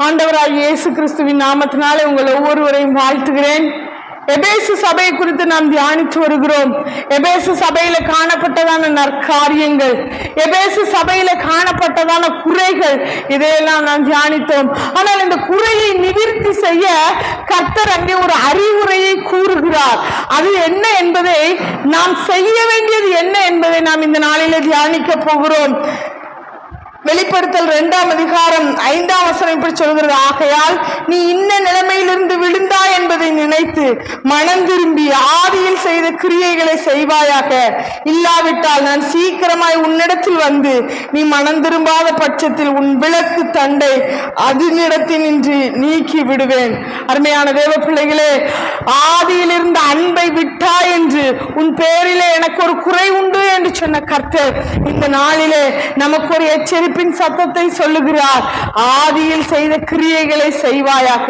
ஆண்டவராக இயேசு கிறிஸ்துவின் நாமத்தினாலே உங்கள் ஒவ்வொருவரையும் வாழ்த்துகிறேன். எபேசு சபையை குறித்து நாம் தியானித்து வருகிறோம். எபேசு சபையில காணப்பட்டதான நற்காரியங்கள் எபேசு சபையில காணப்பட்டதான குறைகள் இதையெல்லாம் நாம் தியானித்தோம். ஆனால் இந்த குறையை நிவிற்த்தி செய்ய கர்த்தர் அங்கே ஒரு அறிவுரையை கூறுகிறார். அது என்ன என்பதை நாம் செய்ய வேண்டியது என்ன என்பதை நாம் இந்த நாளில தியானிக்க போகிறோம். வெளிப்படுத்தல் இரண்டாம் அதிகாரம் ஐந்தாம் வசனம் இப்படி சொல்கிறது ஆகையால் நீ இன்ன நிலைமையிலிருந்து விழுந்தாய் என்பதை நினைத்து மனம் திரும்பி ஆதியில் செய்த கிரியைகளை செய்வாயாக. இல்லாவிட்டால் நான் சீக்கிரமாய் உன்னிடத்தில் வந்து நீ மனம் திரும்பாத பட்சத்தில் உன் விளக்கு தண்டை அதனிடத்தினின்று நீக்கி விடுவேன். அருமையான தேவ பிள்ளைகளே ஆதியில் இருந்த அன்பை விட்டாய் என்று உன் பேரிலே எனக்கு ஒரு குறை உண்டு என்று சொன்ன கர்த்தர் இந்த நாளிலே நமக்கு ஒரு எச்சரிப்பின் சத்தத்தை சொல்லுகிறார். ஆதியில் செய்த கிரியைகளை செய்வாயாக.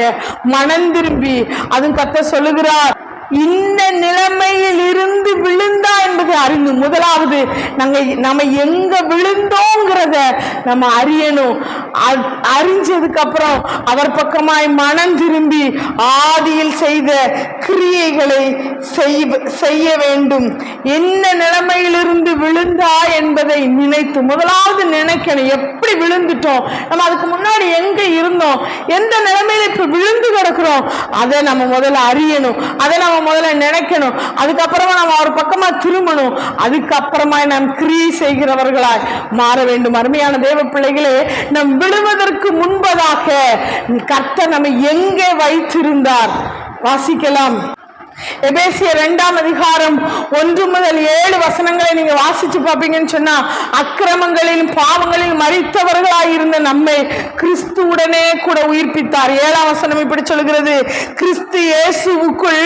மனம் திரும்பி அதுவும் கத்த சொல்லுகிறார். இந்த நிலைமையில் இருந்து விழுந்தா என்பதை அறிந்து முதலாவது நாங்கள் நம்ம எங்க விழுந்தோங்கிறத நம்ம அறியணும். அறிஞ்சதுக்கு அப்புறம் அவர் பக்கமாய் மனம் திரும்பி ஆதியில் செய்த கிரியைகளை செய்வ- செய்ய வேண்டும். என்ன நிலைமையிலிருந்து விழுந்தா என்பதை நினைத்து முதலாவது நினைக்கணும். எப்படி விழுந்துட்டோம்? நம்ம அதுக்கு முன்னாடி எங்க இருந்தோம்? எந்த நிலைமையில இப்ப விழுந்து கிடக்கிறோம்? அதை நம்ம முதல்ல அறியணும். அதை நம்ம முதல்ல நினைக்கணும். அதுக்கப்புறமா நம்ம அவர் பக்கமா திரும்பணும். அதுக்கப்புறமா நாம் கிரியை செய்கிறவர்களாய் மாற வேண்டும். அருமையான தேவ பிள்ளைகளே நம் விழுவதற்கு முன்பதாக கர்த்தர் நம்மை எங்கே வைத்திருந்தார்? வாசிக்கலாம். எபேசிய ரெண்டாம் அதிகாரம் ஒன்று முதல் ஏழு வசனங்களை நீங்க வாசிச்சு பார்ப்பீங்கன்னு சொன்னா அக்கிரமங்களில் பாவங்களில் மறித்தவர்களாய் இருந்த நம்மை கிறிஸ்துவுடனே கூட உயிர்ப்பித்தார். ஏழாம் வசனம் இப்படி சொல்கிறது கிறிஸ்து இயேசுவுக்குள்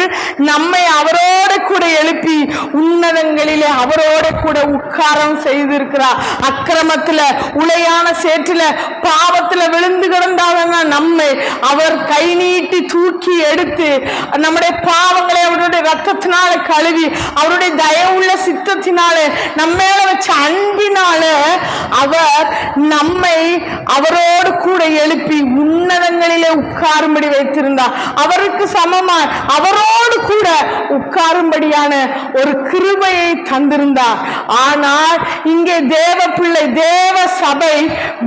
நம்மை அவரோட கூட எழுப்பி உன்னதங்களிலே அவரோட கூட உட்காரம் செய்திருக்கிறார். அக்கிரமத்துல உளையான சேற்றில பாவத்துல விழுந்து கிடந்தாங்க நம்மை அவர் கை நீட்டி தூக்கி எடுத்து நம்முடைய பாவங்களை அவருடைய ரத்தத்தினால கழுவி அவருடைய தயவுள்ள சித்தத்தினால நம்ம மேல வச்ச அன்பினால அவர் நம்மை அவரோடு கூட எழுப்பி உன்னதங்களிலே உட்காரும்படி வைத்திருந்தார். அவருக்கு சமமா அவரோடு கூட உட்காரும்படியான ஒரு கிருபையை தந்திருந்தார். ஆனால் இங்கே தேவ பிள்ளை தேவ சபை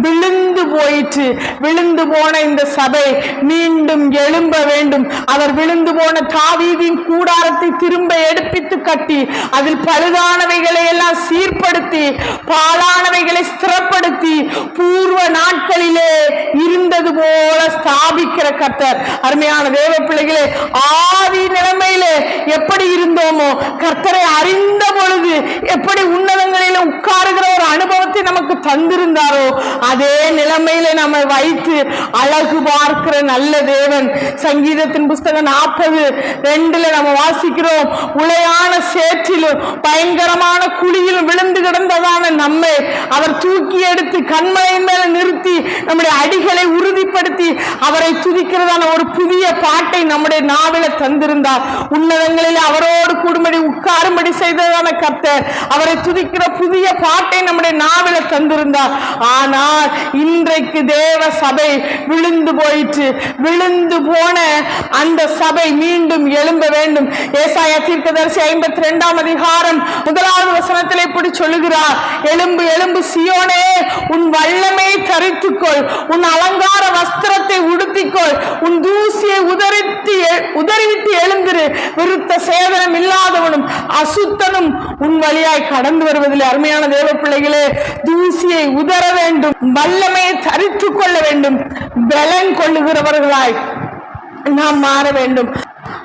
விழுந்து போயிற்று. விழுந்து போன இந்த சபை மீண்டும் எழும்ப வேண்டும். அவர் விழுந்து போன தாவீதின் கூடாரத்தை திரும்ப எடுப்பித்து கட்டி அதில் பழுதானவைகளை எல்லாம் சீர்படுத்தி பாலானவைகளை ஸ்திரப்படுத்தி பூர்வ நாட்களிலே இருந்தது போல ஸ்தாபிக்கிற கர்த்தர். அருமையான தேவ பிள்ளைகளே ஆதி நிலைமையிலே எப்படி இருந்தோமோ கர்த்தரை அறிந்த பொழுது எப்படி உன்னதங்களில உட்காருகிற ஒரு அனுபவம் அனுபவத்தை நமக்கு தந்திருந்தாரோ அதே நிலைமையில நம்ம வைத்து அழகு பார்க்கிற நல்ல தேவன். சங்கீதத்தின் புஸ்தகம் நாற்பது ரெண்டுல நம்ம வாசிக்கிறோம் உளையான சேற்றிலும் பயங்கரமான குழியிலும் விழுந்து கிடந்ததான நம்மை அவர் தூக்கி எடுத்து கண்மலை மேல நிறுத்தி நம்முடைய அடிகளை உறுதிப்படுத்தி அவரை துதிக்கிறதான ஒரு புதிய பாட்டை நம்முடைய நாவில தந்திருந்தார். உன்னதங்களில் அவரோடு கூடும்படி உட்காரும்படி செய்ததான கர்த்தர் அவரை துதிக்கிற புதிய பாட்டை நம்முடைய நாவில் தந்திருந்தார். ஆனால் இன்றைக்கு தேவ சபை விழுந்து போயிற்று. விழுந்து போன அந்த சபை மீண்டும் எழும்ப வேண்டும். ஏசாயா தீர்க்கதரிசி ஐம்பத்தி ரெண்டாம் அதிகாரம் முதலாவது வசனம் இப்படி சொல்லுகிறார் எலும்பு எலும்பு சியோனே உன் வல்லமை தரித்துக்கொள். உன் அலங்கார வஸ்திரத்தை உடுத்திக்கொள். உன் தூசியை உதறித்து உதறிவிட்டு எழுந்திரு. விருத்த சேதனம் இல்லாதவனும் அசுத்தனும் உன் வழியாய் கடந்து வருவதில். அருமையான தேவ பிள்ளைகளே தூசியை உதற வேண்டும் வல்லமையை தரித்துக் கொள்ள வேண்டும் பலன் கொள்ளுகிறவர்களாய் நாம் மாற வேண்டும்.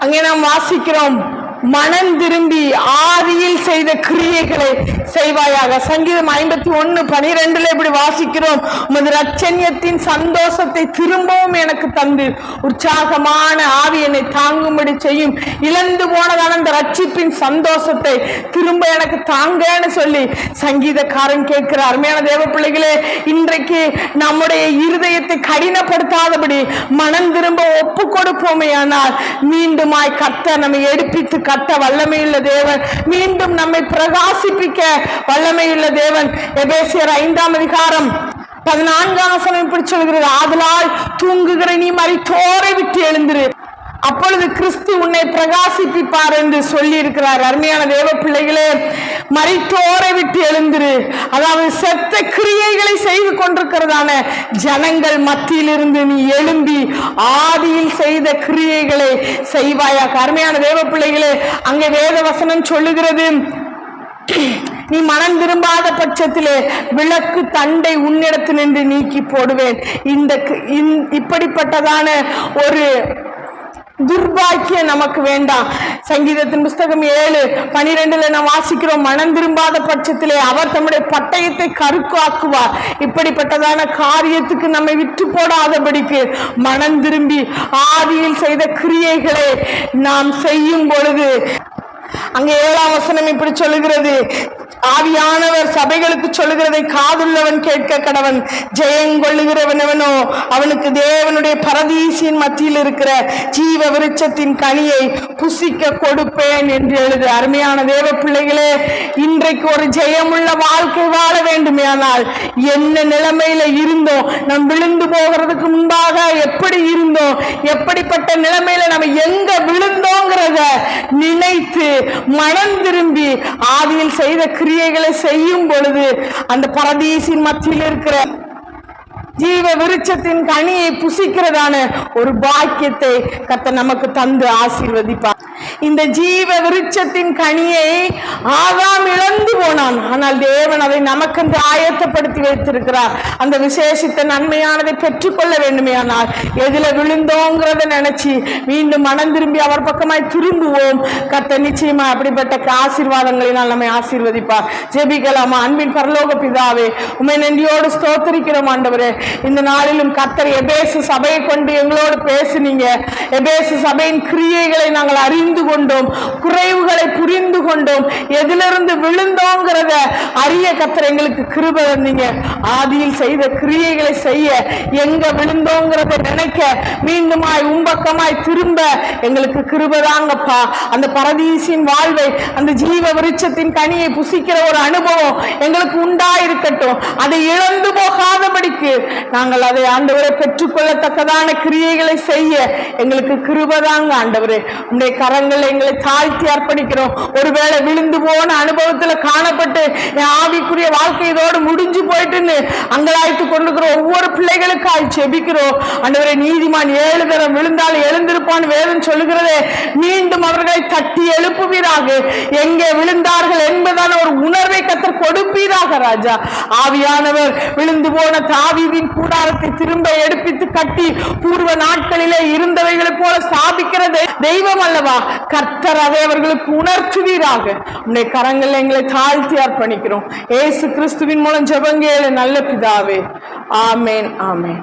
அங்கே நாம் வாசிக்கிறோம் மனம் திரும்பி ஆதியில் செய்த கிரியைகளை செய்வாயாக. சங்கீதம் ஐம்பத்தி ஒன்னு பனிரெண்டுல இப்படி வாசிக்கிறோம். உமது ரச்சன்யத்தின் சந்தோஷத்தை திரும்பவும் எனக்கு தந்து. உற்சாகமான ஆவி என்னை தாங்கும்படி செய்யும். இழந்து போனதான அந்த ரட்சிப்பின் சந்தோஷத்தை திரும்ப எனக்கு தாங்கன்னு சொல்லி சங்கீதக்காரன் கேட்கிற அருமையான தேவ பிள்ளைகளே இன்றைக்கு நம்முடைய இருதயத்தை கடினப்படுத்தாதபடி மனம் திரும்ப ஒப்பு கொடுப்போமே ஆனால் மீண்டுமாய் கத்த நம்மை எடுப்பித்து கட்ட வல்லமையுள்ள தேவன். மீண்டும் நம்மை பிரகாசிப்பிக்க வல்லமையுள்ள தேவன். எபேசியர் ஐந்தாம் அதிகாரம் பதினான்காம் வசனம் இப்படி சொல்கிறது ஆதலால் தூங்குகிற நீ மரித்தோரை விட்டு எழுந்திரு. அப்பொழுது கிறிஸ்து உன்னை பிரகாசிப்பிப்பார் என்று சொல்லி இருக்கிறார் அருமையான தேவ பிள்ளைகளே மரித்தோரை விட்டு எழுந்திரு. அதாவது செத்த கிரியைகளை செய்து கொண்டிருக்கிறதான ஜனங்கள் மத்தியிலிருந்து நீ எழும்பி ஆதியில் செய்த கிரியைகளை செய்வாயாக. அருமையான தேவ பிள்ளைகளே அங்கே வேத வசனம் சொல்லுகிறது. நீ மனம் திரும்பாத பட்சத்திலே விளக்கு தண்டை உன்னிடத்து நின்று நீக்கி போடுவேன். இந்த இப்படிப்பட்டதான ஒரு துர்பாக்கியம் நமக்கு வேண்டாம். சங்கீதத்தின் புஸ்தகம் ஏழு பனிரெண்டுல நாம் வாசிக்கிறோம் மனம் திரும்பாத பட்சத்திலே அவர் தம்முடைய பட்டயத்தை கருக்காக்குவார். இப்படிப்பட்டதான காரியத்துக்கு நம்மை விட்டு போடாதபடிக்கு மனம் திரும்பி ஆதியில் செய்த கிரியைகளை நாம் செய்யும் பொழுது அங்கே ஏழாம் வசனம் இப்படி சொல்லுகிறது. ஆவியானவர் சபைகளுக்கு சொல்லுகிறதை காதுள்ளவன் கேட்க கடவன். ஜெயங்கொள்ளுகிறவனவனோ அவனுக்கு தேவனுடைய பரதீசின் மத்தியில் இருக்கிற ஜீவ விருட்சத்தின் கனியை புசிக்க கொடுப்பேன் என்று எழுது. அருமையான தேவ பிள்ளைகளே இன்றைக்கு ஒரு ஜெயமுள்ள வாழ்க்கை வாழ வேண்டுமேயானால் என்ன நிலைமையில இருந்தோம்? நம் விழுந்து போகிறதுக்கு முன்பாக எப்படி இருந்தோம்? எப்படிப்பட்ட நிலைமையில நம்ம எங்க விழுந்தோங்கிறத நினைத்து மனம் திரும்பி ஆதியில் செய்த கிரியைகளை செய்யும் பொழுது அந்த பரதீசின் மத்தியில் இருக்கிற ஜீவ விருட்சத்தின் கனியை புசிக்கிறதான ஒரு பாக்கியத்தை கத்த நமக்கு தந்து ஆசீர்வதிப்பார். இந்த ஜீவ விருட்சத்தின் கனியை ஆதாம் இழந்து போனான். ஆனால் தேவன் அதை நமக்கு என்று ஆயத்தப்படுத்தி வைத்திருக்கிறார். அந்த விசேஷித்த நன்மையானதை பெற்றுக்கொள்ள வேண்டுமே ஆனால் எதுல விழுந்தோங்கிறத நினைச்சு மீண்டும் மனம் திரும்பி அவர் பக்கமாய் திரும்புவோம். கத்த நிச்சயமா அப்படிப்பட்ட ஆசீர்வாதங்களினால் நம்மை ஆசீர்வதிப்பார். ஜெபிக்கலாமா? அன்பின் பரலோக பிதாவே உமை நன்றியோடு ஸ்தோத்தரிக்கிறோம் ஆண்டவரே. இந்த நாளிலும் கத்தர் எபேசு சபையை கொண்டு எங்களோடு பேசுனீங்க. எபேசு சபையின் கிரியைகளை நாங்கள் அறிந்து கொண்டோம். குறைவுகளை புரிந்து கொண்டோம். எதிலிருந்து விழுந்தோங்கிறத அறிய கத்தர் எங்களுக்கு கிருப வந்தீங்க ஆதியில் செய்த கிரியைகளை செய்ய எங்க விழுந்தோங்கிறத நினைக்க மீண்டுமாய் உம்பக்கமாய் திரும்ப எங்களுக்கு கிருபதாங்கப்பா அந்த பரதீசின் வாழ்வை அந்த ஜீவ விருட்சத்தின் கனியை புசிக்கிற ஒரு அனுபவம் எங்களுக்கு உண்டாயிருக்கட்டும். அதை இழந்து போகாதபடிக்கு நாங்கள் அதை ஆண்டவரை பெற்றுக்கொள்ளத்தக்கதான கிரியைகளை செய்ய எங்களுக்கு கிருபதாங்க ஆண்டவரே. உடைய கரங்களை எங்களை தாழ்த்தி அர்ப்பணிக்கிறோம். ஒருவேளை விழுந்து போன அனுபவத்துல காணப்பட்டு என் ஆவிக்குரிய வாழ்க்கை இதோடு முடிஞ்சு போயிட்டுன்னு அங்கலாய்த்து கொண்டுக்கிற ஒவ்வொரு பிள்ளைகளுக்காய் செபிக்கிறோம். ஆண்டவரே நீதிமான் ஏழு தரம் விழுந்தால் எழுந்திருப்பான் வேதம் சொல்லுகிறதே. மீண்டும் அவர்களை தட்டி எழுப்புவீராக. எங்கே விழுந்தார்கள் என்பதான ஒரு உணர்வை கத்தர் கொடுப்பீராக ராஜா. ஆவியானவர் விழுந்து போன தாவீதின் கூடாரத்தை திரும்ப எடுப்பித்து கட்டி பூர்வ நாட்களிலே இருந்தவைகளை போல ஸ்தாபிக்கிற தெய்வம் அல்லவா? கர்த்தர் அதை அவர்களுக்கு உணர்த்துவீராக. உன்னை கரங்கள் எங்களை தாழ்த்தி அர்ப்பணிக்கிறோம். ஏசு கிறிஸ்துவின் மூலம் ஜெபங்கேளு நல்ல பிதாவே. ஆமேன் ஆமேன்.